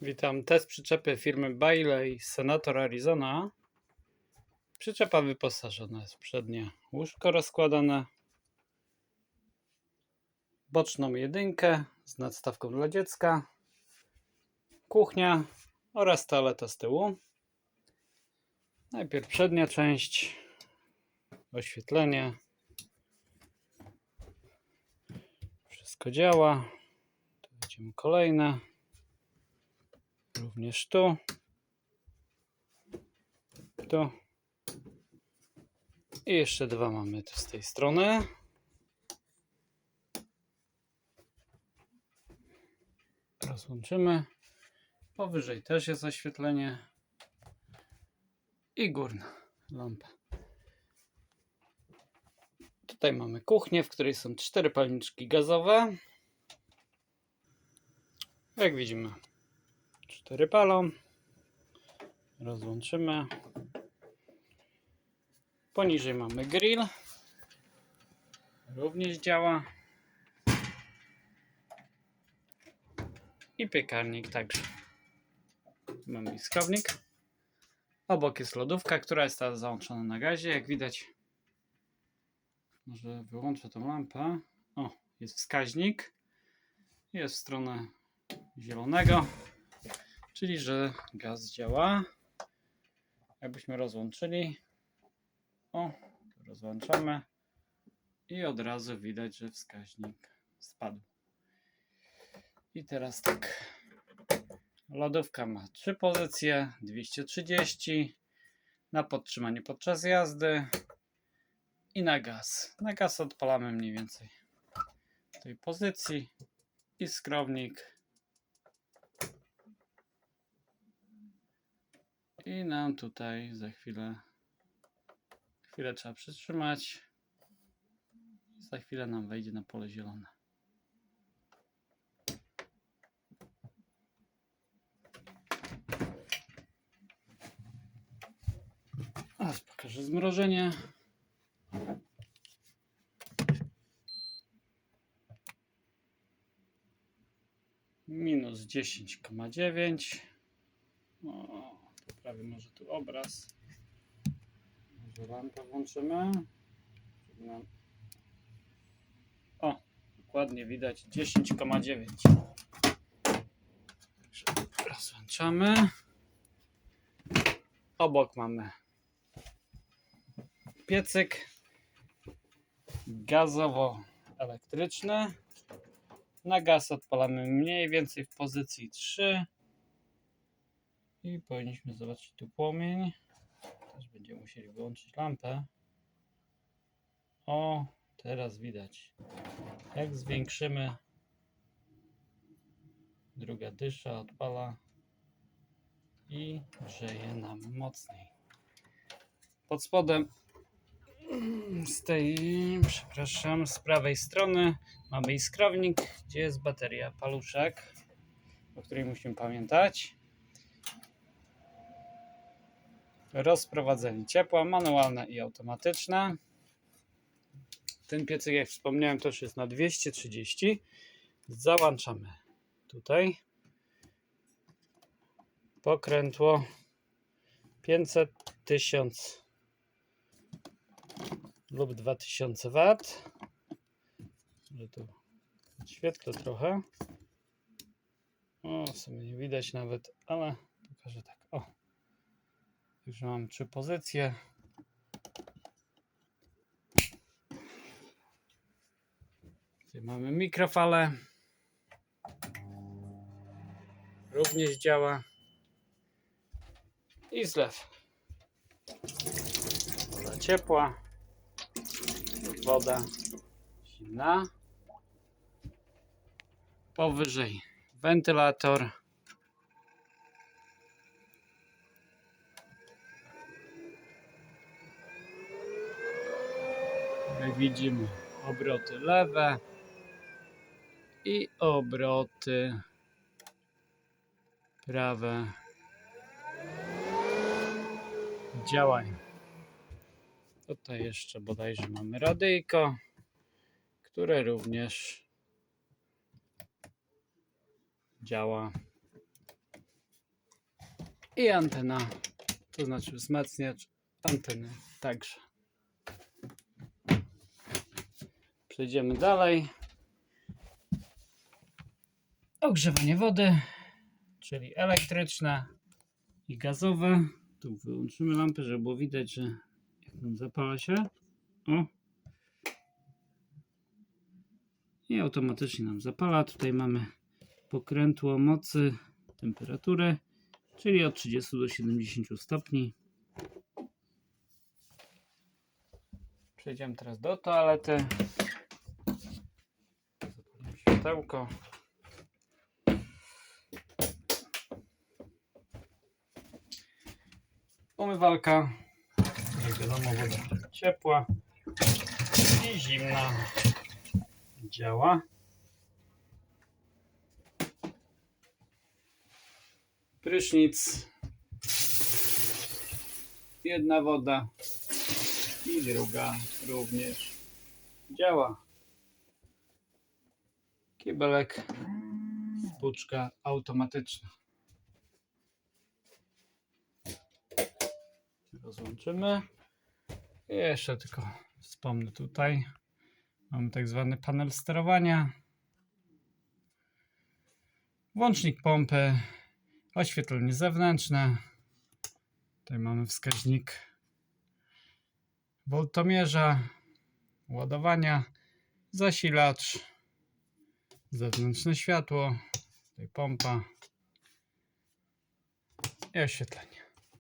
Witam. Test przyczepy firmy Bailey Senator Arizona. Przyczepa wyposażona jest w przednie łóżko rozkładane, boczną jedynkę z nadstawką dla dziecka, kuchnia oraz toaleta z tyłu. Najpierw przednia część, oświetlenie. Wszystko działa. Tu widzimy kolejne. Również tu. Tu. I jeszcze dwa mamy tu z tej strony. Rozłączymy. Powyżej też jest oświetlenie. I górna lampa. Tutaj mamy kuchnię, w której są cztery palniczki gazowe. Jak widzimy, cztery palą. Rozłączymy. Poniżej mamy grill. Również działa. I piekarnik także. Mamy iskownik. Obok jest lodówka, która jest teraz załączona na gazie. Jak widać, może wyłączę tą lampę. O, jest wskaźnik. Jest w stronę zielonego, czyli że gaz działa. Jakbyśmy rozłączyli, o, rozłączamy i od razu widać, że wskaźnik spadł. I teraz tak. Lodówka ma trzy pozycje, 230 na podtrzymanie podczas jazdy i na gaz. Na gaz odpalamy mniej więcej tej pozycji i skrownik. I nam tutaj za chwilę chwilę trzeba przytrzymać. Za chwilę nam wejdzie na pole zielone. Teraz pokażę zmrożenie. Minus 10,9. O, poprawię może tu obraz. Może lampę włączymy. Nam... O, dokładnie widać 10,9. Także Rozłączamy. Obok mamy piecyk gazowo-elektryczny. Na gaz odpalamy mniej więcej w pozycji 3. I powinniśmy zobaczyć tu płomień. Też będziemy musieli wyłączyć lampę. O, teraz widać. Jak zwiększymy, druga dysza odpala i grzeje nam mocniej. Pod spodem z tej, przepraszam, z prawej strony mamy iskrownik, gdzie jest bateria paluszek, o której musimy pamiętać. Rozprowadzenie ciepła, manualne i automatyczne. Ten piecyk, jak wspomniałem, też jest na 230. Załączamy tutaj pokrętło 500 1000 lub 2000 W. Że tu świetlę trochę. O, w sumie nie widać nawet, ale pokażę tak. O. Także mam trzy pozycje. Tutaj mamy mikrofalę. Również działa. I zlew. Woda ciepła. Woda zimna. Powyżej wentylator. Widzimy, obroty lewe i obroty prawe działają. Tutaj jeszcze bodajże mamy radyjko, które również działa i antena, to znaczy wzmacniacz anteny także. Przejdziemy dalej. Ogrzewanie wody, czyli elektryczne i gazowe. Tu wyłączymy lampę, żeby było widać, że jak nam zapala się. O. I automatycznie nam zapala. Tutaj mamy pokrętło mocy, temperaturę, czyli od 30 do 70 stopni. Przejdziemy teraz do toalety. Światełko. Umywalka. Jak wiadomo, woda ciepła i zimna. Działa. Prysznic. Jedna woda i druga również działa. Kibelek, spłuczka automatyczna. Rozłączymy. I jeszcze tylko wspomnę tutaj. Mamy tak zwany panel sterowania. Włącznik pompy, oświetlenie zewnętrzne. Tutaj mamy wskaźnik woltomierza, ładowania, zasilacz, zewnętrzne światło, tutaj pompa i oświetlenie.